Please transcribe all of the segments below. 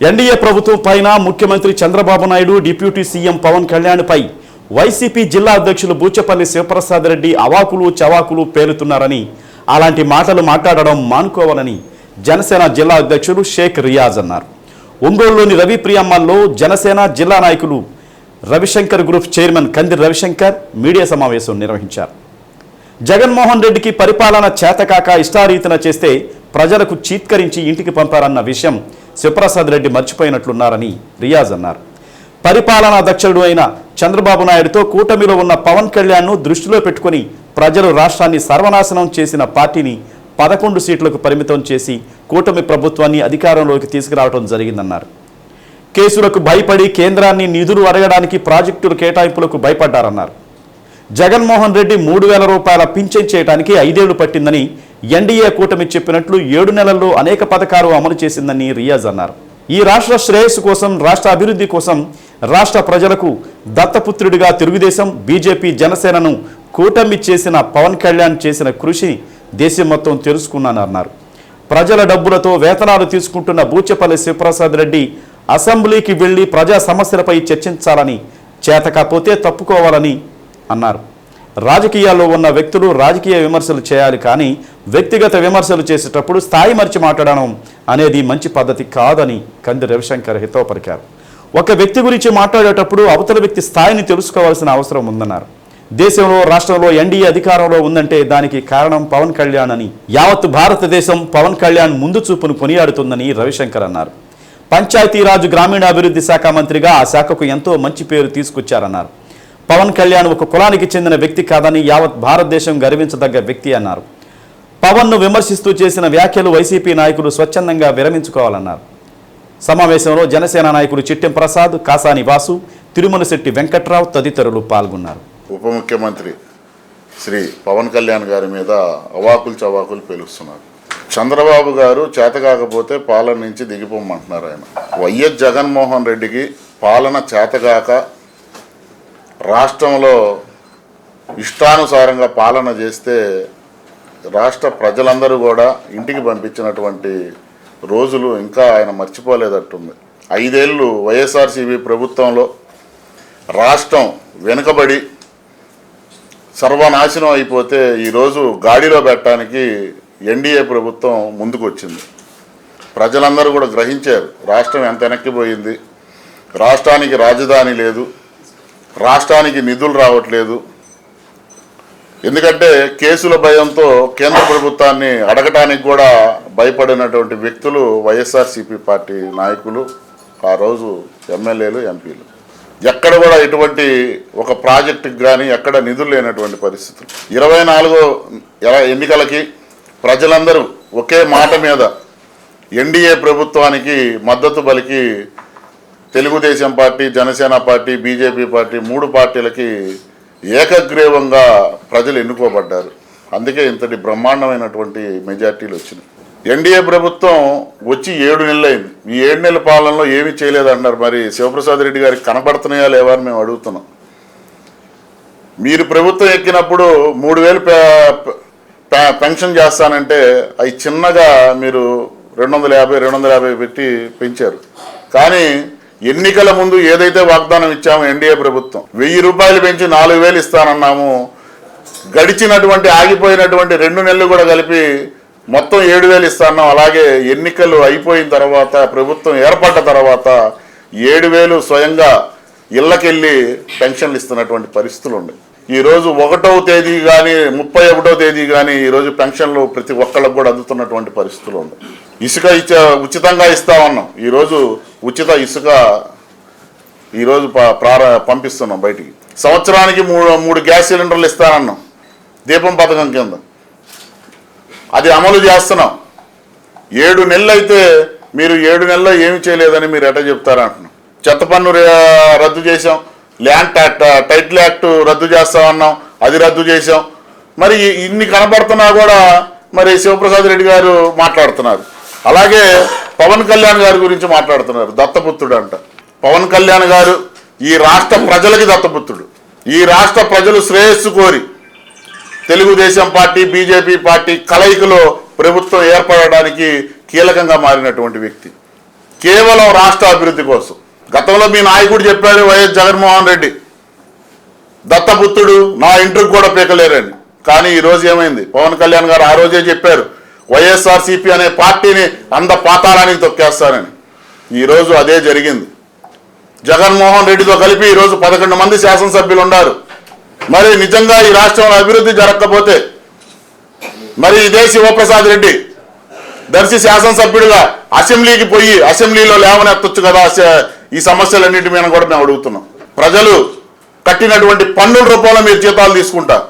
NDA ప్రభుత్వం పైన ముఖ్యమంత్రి చంద్రబాబు నాయుడు డిప్యూటీ సీఎం పవన్ కళ్యాణ్పై వైసీపీ జిల్లా అధ్యక్షులు బూచపల్లి శివప్రసాద్ రెడ్డి అవాకులు చవాకులు పేలుతున్నారని అలాంటి మాటలు మాట్లాడడం మానుకోవాలని జనసేన జిల్లా అధ్యక్షులు షేక్ రియాజ్ అన్నారు. ఒంగోలులోని రవి ప్రియామ్మల్లో జనసేన జిల్లా నాయకులు రవిశంకర్ గ్రూప్ చైర్మన్ కంది రవిశంకర్ మీడియా సమావేశం నిర్వహించారు. జగన్మోహన్ రెడ్డికి పరిపాలన చేతకాక ఇష్టారీతన చేస్తే ప్రజలకు చీత్కరించి ఇంటికి పంపారన్న విషయం శివప్రసాద్ రెడ్డి మర్చిపోయినట్లున్నారని రియాజ్ అన్నారు. పరిపాలనా దక్షుడు అయిన చంద్రబాబు నాయుడుతో కూటమిలో ఉన్న పవన్ కళ్యాణ్ను దృష్టిలో పెట్టుకొని ప్రజలు రాష్ట్రాన్ని సర్వనాశనం చేసిన పార్టీని పదకొండు సీట్లకు పరిమితం చేసి కూటమి ప్రభుత్వాన్ని అధికారంలోకి తీసుకురావడం జరిగిందన్నారు. కేసులకు భయపడి కేంద్రాన్ని నిధులు అడగడానికి ప్రాజెక్టుల కేటాయింపులకు భయపడ్డారన్నారు. జగన్మోహన్ రెడ్డి మూడు వేల రూపాయల పింఛన్ చేయడానికి ఐదేళ్ళు పట్టిందని ఎన్డీఏ కూటమి చెప్పినట్లు ఏడు నెలల్లో అనేక పథకాలు అమలు చేసిందని రియాజ్ అన్నారు. ఈ రాష్ట్ర శ్రేయస్సు కోసం రాష్ట్ర అభివృద్ధి కోసం రాష్ట్ర ప్రజలకు దత్తపుత్రుడిగా తెలుగుదేశం బీజేపీ జనసేనను కూటమి చేసిన పవన్ కళ్యాణ్ చేసిన కృషి దేశం మొత్తం తెలుసుకున్నానన్నారు ప్రజల డబ్బులతో వేతనాలు తీసుకుంటున్న బూచపల్లి శివప్రసాద్ రెడ్డి అసెంబ్లీకి వెళ్ళి ప్రజా సమస్యలపై చర్చించాలని చేతకపోతే తప్పుకోవాలని అన్నారు. రాజకీయాల్లో ఉన్న వ్యక్తులు రాజకీయ విమర్శలు చేయాలి కానీ వ్యక్తిగత విమర్శలు చేసేటప్పుడు స్థాయి మరిచి మాట్లాడడం అనేది మంచి పద్ధతి కాదని కంది రవిశంకర్ హితో పలికారు. ఒక వ్యక్తి గురించి మాట్లాడేటప్పుడు అవతల వ్యక్తి స్థాయిని తెలుసుకోవాల్సిన అవసరం ఉందన్నారు. దేశంలో రాష్ట్రంలో ఎన్డీఏ అధికారంలో ఉందంటే దానికి కారణం పవన్ కళ్యాణ్ అని యావత్ భారతదేశం పవన్ కళ్యాణ్ ముందు చూపును కొనియాడుతుందని రవిశంకర్ అన్నారు. పంచాయతీరాజ్ గ్రామీణాభివృద్ధి శాఖ మంత్రిగా ఆ శాఖకు ఎంతో మంచి పేరు తీసుకొచ్చారన్నారు. పవన్ కళ్యాణ్ ఒక కులానికి చెందిన వ్యక్తి కాదని యావత్ భారతదేశం గర్వించదగ్గ వ్యక్తి అన్నారు. పవన్ను విమర్శిస్తూ చేసిన వ్యాఖ్యలు వైసీపీ నాయకులు స్వచ్ఛందంగా విరమించుకోవాలన్నారు. సమావేశంలో జనసేన నాయకులు చిట్టెం ప్రసాద్ కాసాని వాసు తిరుమలశెట్టి వెంకట్రావు తదితరులు పాల్గొన్నారు. ఉప ముఖ్యమంత్రి శ్రీ పవన్ కళ్యాణ్ గారి మీద అవాకులు చవాకులు పేలుస్తున్నారు. చంద్రబాబు గారు చేతకాకపోతే పాలన నుంచి దిగిపోమంటున్నారు ఆయన. వైఎస్ జగన్మోహన్ రెడ్డికి పాలన చేతగాక రాష్ట్రంలో ఇష్టానుసారంగా పాలన చేస్తే రాష్ట్ర ప్రజలందరూ కూడా ఇంటికి పంపించినటువంటి రోజులు ఇంకా ఆయన మర్చిపోలేదట్టుంది. ఐదేళ్ళు వైఎస్ఆర్సీపీ ప్రభుత్వంలో రాష్ట్రం వెనుకబడి సర్వనాశనం అయిపోతే ఈరోజు గాడిలో పెట్టడానికి ఎన్డీఏ ప్రభుత్వం ముందుకొచ్చింది. ప్రజలందరూ కూడా గ్రహించారు రాష్ట్రం ఎంత వెనక్కిపోయింది రాష్ట్రానికి రాజధాని లేదు రాష్ట్రానికి నిధులు రావట్లేదు. ఎందుకంటే కేసుల భయంతో కేంద్ర ప్రభుత్వాన్ని అడగటానికి కూడా భయపడినటువంటి వ్యక్తులు వైఎస్ఆర్సీపీ పార్టీ నాయకులు ఆ రోజు ఎమ్మెల్యేలు ఎంపీలు. ఎక్కడ కూడా ఎటువంటి ఒక ప్రాజెక్టుకి కానీ ఎక్కడ నిధులు లేనటువంటి పరిస్థితులు. ఇరవై నాలుగో ఎన్నికలకి ప్రజలందరూ ఒకే మాట మీద ఎన్డీఏ ప్రభుత్వానికి మద్దతు పలికి Telugudesam party Janasena party BJP party మూడు పార్టీలకి ఏకగ్రీవంగా ప్రజలు ఎన్నుకోబడ్డారు. అందుకే ఇంతటి బ్రహ్మాండమైనటువంటి మెజార్టీలు వచ్చినాయి. ఎన్డీఏ ప్రభుత్వం వచ్చి ఏడు నెలలైంది. ఈ ఏడు నెలల పాలనలో ఏమీ చేయలేదన్నారు మరి శివప్రసాద్ రెడ్డి గారికి కనబడుతున్నాయా లేవా అని మేము అడుగుతున్నాం. మీరు ప్రభుత్వం ఎక్కినప్పుడు మూడు వేలు పెన్షన్ చేస్తానంటే అవి చిన్నగా మీరు రెండు వందల యాభై రెండు వందల యాభై పెట్టి పెంచారు. కానీ ఎన్నికల ముందు ఏదైతే వాగ్దానం ఇచ్చామో ఎన్డీఏ ప్రభుత్వం వెయ్యి రూపాయలు పెంచి నాలుగు వేలు ఇస్తానన్నాము. గడిచినటువంటి ఆగిపోయినటువంటి రెండు నెలలు కూడా కలిపి మొత్తం ఏడు వేలు ఇస్తాన్నాం. అలాగే ఎన్నికలు అయిపోయిన తర్వాత ప్రభుత్వం ఏర్పడ్డ తర్వాత ఏడు వేలు స్వయంగా ఇళ్ళకెళ్ళి పెన్షన్లు ఇస్తున్నటువంటి పరిస్థితులు ఉన్నాయి. ఈరోజు ఒకటవ తేదీ కానీ ముప్పై ఒకటో తేదీ కానీ ఈరోజు పెన్షన్లు ప్రతి ఒక్కళ్ళకు కూడా అందుతున్నటువంటి పరిస్థితులు ఉన్నాయి. ఇసుక ఇచ్చా ఉచితంగా ఇస్తామన్నాం ఈరోజు ఉచిత ఇసుక ఈరోజు ప్రార పంపిస్తున్నాం బయటికి. సంవత్సరానికి మూడు మూడు గ్యాస్ సిలిండర్లు ఇస్తానన్నాం దీపం పథకం కింద. అది అమలు చేస్తున్నాం. ఏడు నెలలు అయితే మీరు ఏడు నెలల్లో ఏమి చేయలేదని మీరు ఎట చెప్తారంటున్నాం చెత్త పన్ను రద్దు చేసాం ల్యాండ్ టా- టైటిల్ యాక్ట్ రద్దు చేస్తామన్నాం అది రద్దు చేసాం మరి ఇన్ని కనపడుతున్నా కూడా మరి శివప్రసాద్ రెడ్డి గారు మాట్లాడుతున్నారు. అలాగే పవన్ కళ్యాణ్ గారి గురించి మాట్లాడుతున్నారు దత్తపుత్రుడు అంట. పవన్ కళ్యాణ్ గారు ఈ రాష్ట్ర ప్రజలకి దత్తపుత్రుడు. ఈ రాష్ట్ర ప్రజలు శ్రేయస్సు కోరి తెలుగుదేశం పార్టీ బీజేపీ పార్టీ కలయికలో ప్రభుత్వం ఏర్పడడానికి కీలకంగా మారినటువంటి వ్యక్తి. కేవలం రాష్ట్ర అభివృద్ధి కోసం. గతంలో మీ నాయకుడు చెప్పాడు వైఎస్ జగన్మోహన్ రెడ్డి. దత్తపుత్రుడు నా ఇంటికి కూడా పీకలేరని. కానీ ఈ రోజు ఏమైంది? పవన్ కళ్యాణ్ గారు ఆ రోజే చెప్పారు. వైఎస్ఆర్సీపీ అనే పార్టీని అంద పాతాళానికి తొక్కేస్తారని. ఈరోజు అదే జరిగింది. జగన్మోహన్ రెడ్డితో కలిపి ఈ రోజు పదకొండు మంది శాసనసభ్యులు ఉన్నారు మరి నిజంగా ఈ రాష్ట్రంలో అభివృద్ధి జరగకపోతే మరి ఇదే శివప్రసాద్ రెడ్డి దర్శి శాసనసభ్యుడిగా అసెంబ్లీకి పోయి అసెంబ్లీలో లేవనెత్తొచ్చు కదా ఈ సమస్యలన్నింటి మీద కూడా మేము అడుగుతున్నాం. ప్రజలు కట్టినటువంటి పన్నుల రూపంలో మీరు జీతాలు తీసుకుంటారు.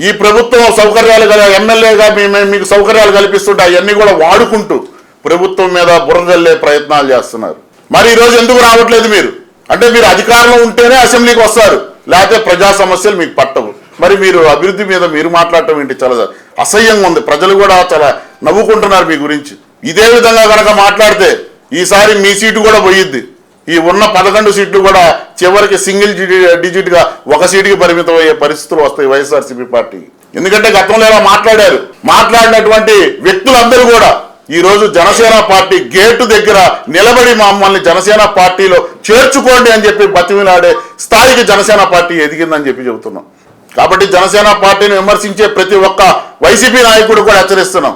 ఈ ప్రభుత్వం సౌకర్యాలు గల ఎమ్మెల్యేగా మీ- మీకు సౌకర్యాలు కల్పిస్తుంటే అవన్నీ కూడా వాడుకుంటూ ప్రభుత్వం మీద బురదల్లే ప్రయత్నాలు చేస్తున్నారు. మరి ఈరోజు ఎందుకు రావట్లేదు మీరు? అంటే మీరు అధికారంలో ఉంటేనే అసెంబ్లీకి వస్తారు. లేకపోతే ప్రజా సమస్యలు మీకు పట్టవు. మరి మీరు అభివృద్ధి మీద మీరు మాట్లాడటం ఏంటి? చాలా అసహ్యంగా ఉంది. ప్రజలు కూడా చాలా నవ్వుకుంటున్నారు మీ గురించి. ఇదే విధంగా కనుక మాట్లాడితే ఈసారి మీ సీటు కూడా పోయిద్ది. ఈ ఉన్న పదకొండు సీట్లు కూడా చివరికి సింగిల్ డిజిట్గా ఒక సీటుకి పరిమితం అయ్యే పరిస్థితులు వస్తాయి వైఎస్ఆర్సీపీ పార్టీ. ఎందుకంటే గతంలో ఇలా మాట్లాడారు. మాట్లాడినటువంటి వ్యక్తులందరూ కూడా ఈ రోజు జనసేన పార్టీ గేటు దగ్గర నిలబడి మమ్మల్ని జనసేన పార్టీలో చేర్చుకోండి అని చెప్పి బతిమిలాడే స్థాయికి జనసేన పార్టీ ఎదిగిందని చెప్పి చెబుతున్నాం. కాబట్టి జనసేన పార్టీని విమర్శించే ప్రతి ఒక్క వైసీపీ నాయకుడు కూడా హెచ్చరిస్తున్నాం.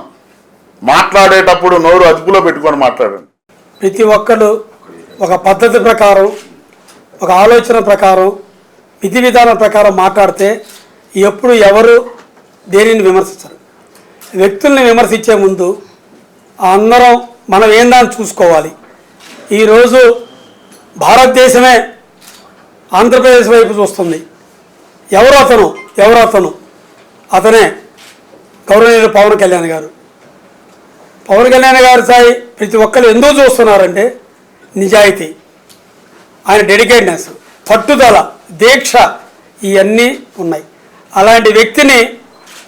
మాట్లాడేటప్పుడు నోరు అదుపులో పెట్టుకొని మాట్లాడండి. ప్రతి ఒక్కరు ఒక పద్ధతి ప్రకారం ఒక ఆలోచన ప్రకారం విధి విధానం ప్రకారం మాట్లాడితే ఎప్పుడు ఎవరు దేనిని విమర్శించరు. వ్యక్తుల్ని విమర్శించే ముందు అందరం మనం ఏందని చూసుకోవాలి. ఈరోజు భారతదేశమే ఆంధ్రప్రదేశ్ వైపు చూస్తుంది. ఎవరు అతను? ఎవరు అతను? అతనే గౌరవనీయులు పవన్ కళ్యాణ్ గారు. పవన్ కళ్యాణ్ గారి స్థాయి ప్రతి ఒక్కరు ఎందుకు చూస్తున్నారంటే నిజాయితీ ఆయన డెడికేట్నెస్ పట్టుదల దీక్ష ఇవన్నీ ఉన్నాయి. అలాంటి వ్యక్తిని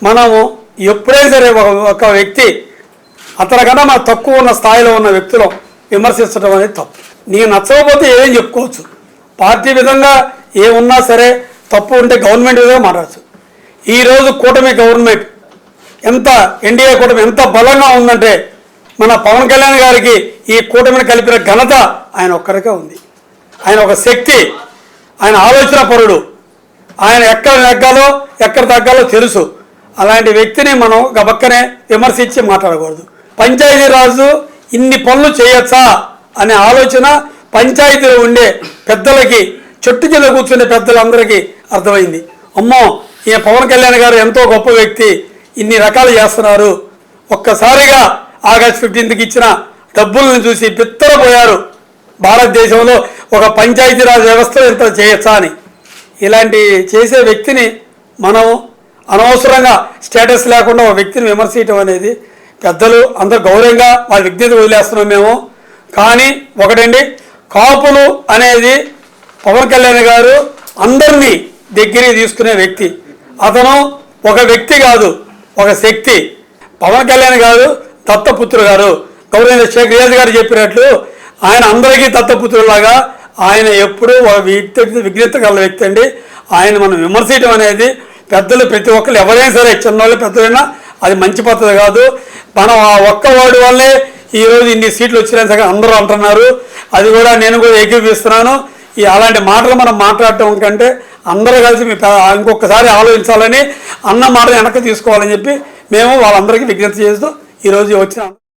మనము ఎప్పుడైనా సరే ఒక ఒక వ్యక్తి అతనికన్నా మన తక్కువ ఉన్న స్థాయిలో ఉన్న వ్యక్తులు విమర్శించడం అనేది తప్పు. నీకు నచ్చకపోతే ఏమేం చెప్పుకోవచ్చు? పార్టీ విధంగా ఏమున్నా సరే తప్పు ఉంటే గవర్నమెంట్ విధంగా మాట్లాడచ్చు. ఈరోజు కూటమి గవర్నమెంట్ ఎంత ఎన్డీఏ కూటమి ఎంత బలంగా ఉందంటే మన పవన్ కళ్యాణ్ గారికి ఈ కూటమిని కలిపిన ఘనత ఆయన ఒక్కరికే ఉంది. ఆయన ఒక శక్తి ఆయన ఆలోచన పరుడు. ఆయన ఎక్కడ నెగ్గాలో ఎక్కడ తగ్గాలో తెలుసు. అలాంటి వ్యక్తిని మనం గబక్కనే విమర్శించి మాట్లాడకూడదు. పంచాయతీ రాజు ఇన్ని పనులు చేయొచ్చా అనే ఆలోచన పంచాయతీలో ఉండే పెద్దలకి చెట్టు కింద కూర్చునే పెద్దలందరికీ అర్థమైంది. అమ్మో ఈ పవన్ కళ్యాణ్ గారు ఎంతో గొప్ప వ్యక్తి. ఇన్ని రకాలు చేస్తున్నారు. ఒక్కసారిగా ఆగస్ట్ ఫిఫ్టీన్త్కి ఇచ్చిన డబ్బులను చూసి బిత్తరపోయారు. భారతదేశంలో ఒక పంచాయతీరాజ్ వ్యవస్థ ఎంత చేయొచ్చా అని. ఇలాంటి చేసే వ్యక్తిని మనం అనవసరంగా స్టేటస్ లేకుండా ఒక వ్యక్తిని విమర్శించడం అనేది పెద్దలు అందరు గౌరవంగా వాళ్ళ విజ్ఞత వదిలేస్తున్నాం మేము. కానీ ఒకటండి కాపులు అనేది పవన్ కళ్యాణ్ గారు అందరినీ దగ్గరికి తీసుకునే వ్యక్తి. అతను ఒక వ్యక్తి కాదు ఒక శక్తి. పవన్ కళ్యాణ్ గారు దత్తపుత్రుడు గారు గౌరవ షేక్ రియాజ్ గారు చెప్పినట్లు ఆయన అందరికీ దత్తపుత్రులాగా ఆయన ఎప్పుడూ ఒక వ్యక్తి విజ్ఞత గల వ్యక్తి అండి. ఆయన మనం విమర్శించడం అనేది పెద్దలు ప్రతి ఒక్కరు ఎవరైనా సరే చిన్నవాళ్ళు పెద్దలైనా అది మంచి పద్ధతి కాదు. మనం ఆ ఒక్క వార్డు వల్లే ఈరోజు ఇన్ని సీట్లు వచ్చినాయి సగం అందరూ అంటున్నారు. అది కూడా నేను కూడా ఏకీపిస్తున్నాను ఈ అలాంటి మాటలు మనం మాట్లాడటం కంటే అందరూ కలిసి మీ ఇంకొకసారి ఆలోచించాలని అన్న మాట వెనక్కి తీసుకోవాలని చెప్పి మేము వాళ్ళందరికీ విజ్ఞప్తి చేస్తూ ఈరోజు వచ్చిన